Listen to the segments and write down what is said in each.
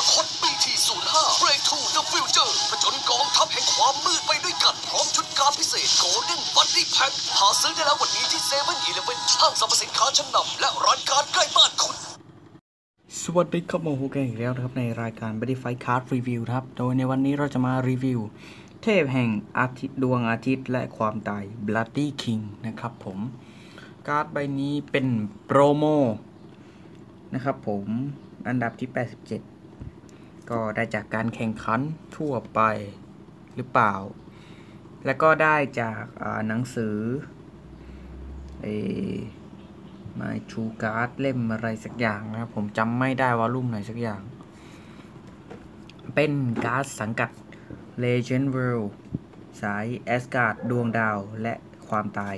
าคต BT05 Breakthrough the Future ผจญกองทัพแห่งความมืดไปด้วยกัน พร้อมชุดการพิเศษ Golden Buddy Pack หาซื้อได้แล้ววันนี้ที่7 e เ e ่ e อีเลฟเว่นห้างสรรพสินค้าชั้นนำและร้านการใกล้บ้านคุณ สวัสดีครับโมาพบกันอีกแล้วนะครับในรายการ b o d y Fight Card Review ครับ โดยในวันนี้เราจะมารีวิว เทพแห่งอาทิตย์ดวงอาทิตย์และความตาย Bloody King นะครับผม การ์ดใบนี้เป็นโปรโมนะครับผมอันดับที่ 87 ก็ได้จากการแข่งขันทั่วไปหรือเปล่า แล้วก็ได้จากหนังสือเอ My True Card เล่มอะไรสักอย่างนะครับผมจำไม่ได้ว่ารุ่มไหนสักอย่าง เป็นการ์ดสังกัด Legend World สาย a s g a r d ดวงดาวและความตาย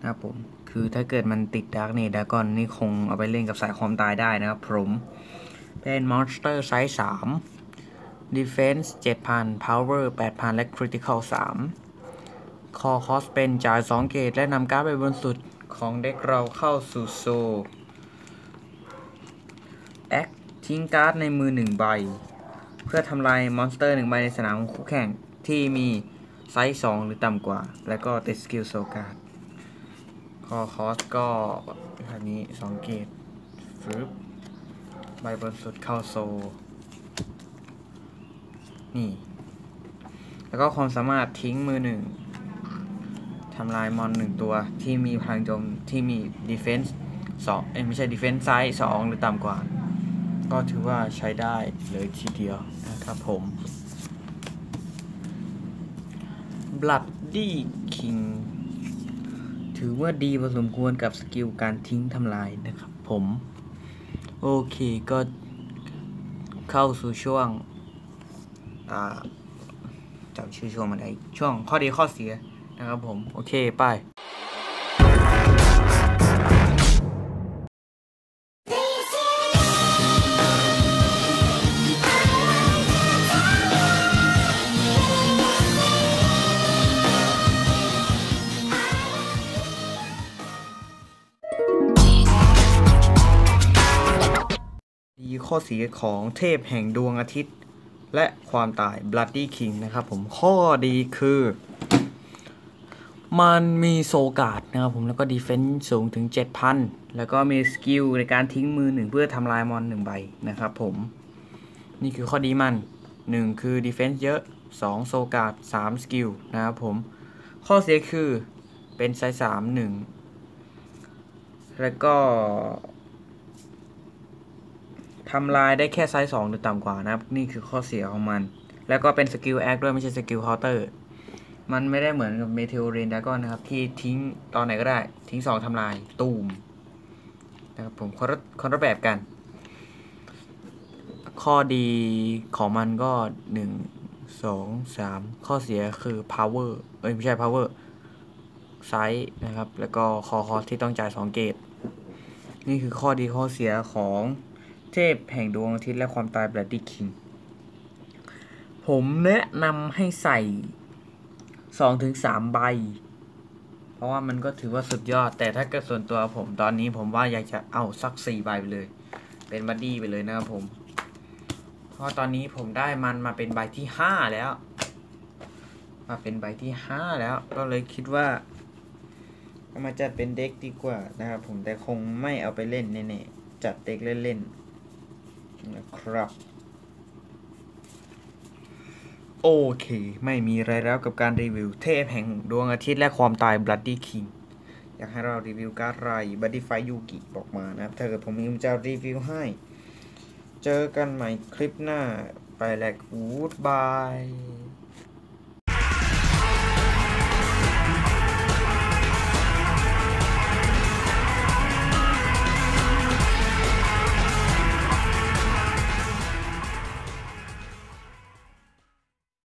นะครับผม คือถ้าเกิดมันติดดาร์กเนดดากอนนี่คงเอาไปเล่นกับสายความตายได้นะครับผม เป็นมอนสเตอร์ไซส์3 Defense 7,000 Power 8,000 และ Critical 3คอคอสเป็นจ่าย 2 เกตและนำการ์ดไปบนสุดของเด็กเราเข้าสู่โซแอคทิ้งการ์ดในมือ 1 ใบ เพื่อทำลายมอนสเตอร์1ใบในสนามของคู่แข่งที่มีไซส์ 2 หรือต่ำกว่า แล้วก็ติดสกิลโซการ์ดคอคอสก็แบบนี้ 2 เกตฟึบ บบนสุดเข้าโซ นี่ แล้วก็ความสามารถทิ้งมือหนึ่งทำลายมอนหนึ่งตัวที่มีพลังโจมที่มี defense สองเอ้ยไม่ใช่ defense ไซส์สองหรือต่ำกว่า ก็ถือว่าใช้ได้เลยทีเดียวนะครับผม Bloody King ถือว่าดีพอสมควรกับสกิลการทิ้งทำลายนะครับผม โอเคก็เข้าสู่ช่วงจำชื่อช่วงมาได้ช่วงข้อดีข้อเสียนะครับผม โอเค ไป ข้อเสียของเทพแห่งดวงอาทิตย์ และความตาย Bloody King นะครับผมข้อดีคือ มันมีโซกาดนะครับผมแล้วก็ดีเฟนซ์สูงถึง 7,000 แล้วก็มีสกิลในการทิ้งมือหนึ่งเพื่อทำลายมอนหนึ่งใบนะครับผม นี่คือข้อดีมัน 1 คือดีเฟนซ์เยอะ 2 โซกาด3สกิลนะครับผม ข้อเสียคือเป็นไซส์3 1 แล้วก็ ทำลายได้แค่ไซส์2หรือต่ำกว่านะครับ นี่คือข้อเสียของมัน แล้วก็เป็นสกิลแอคด้วยไม่ใช่สกิลคาน์เตอร์มันไม่ได้เหมือนกับเมเทโอเรนดากอนนะครับ ที่ทิ้งตอนไหนก็ได้ ทิ้ง2ทำลาย ตูมนะครับผมคนละคนละแบบกัน ข้อดีของมันก็ 1 2 3 ข้อเสียคือ power เอ้ย ไม่ใช่ power ไซส์นะครับ แล้วก็คอคอสที่ต้องจ่าย 2 เกต นี่คือข้อดีข้อเสียของ เทพแห่งดวงอาทิตย์และความตาย Bloody King ผมแนะนำให้ใส่สองถึงสามใบ เพราะว่ามันก็ถือว่าสุดยอด แต่ถ้าเกิดส่วนตัวผมตอนนี้ผมว่าอยากจะเอาสักสี่ใบไปเลย เป็นบัดดี้ไปเลยนะครับผม เพราะตอนนี้ผมได้มันมาเป็นใบที่ห้าแล้ว มาเป็นใบที่ห้าแล้ว ก็เลยคิดว่าเอามาจัดเป็นเด็กดีกว่านะครับผมแต่คงไม่เอาไปเล่นแน่ๆจัดเด็กเล่นๆ นะครับ โอเค ไม่มีอะไรแล้วกับการรีวิวเทพแห่งดวงอาทิตย์และความตาย Bloody King อยากให้เรารีวิวการ์ดไร Buddy Fight Yugi บอกมานะครับ ถ้าเกิดผมมีผมจะรีวิวให้ เจอกันใหม่คลิปหน้า ไปแลกวูดบาย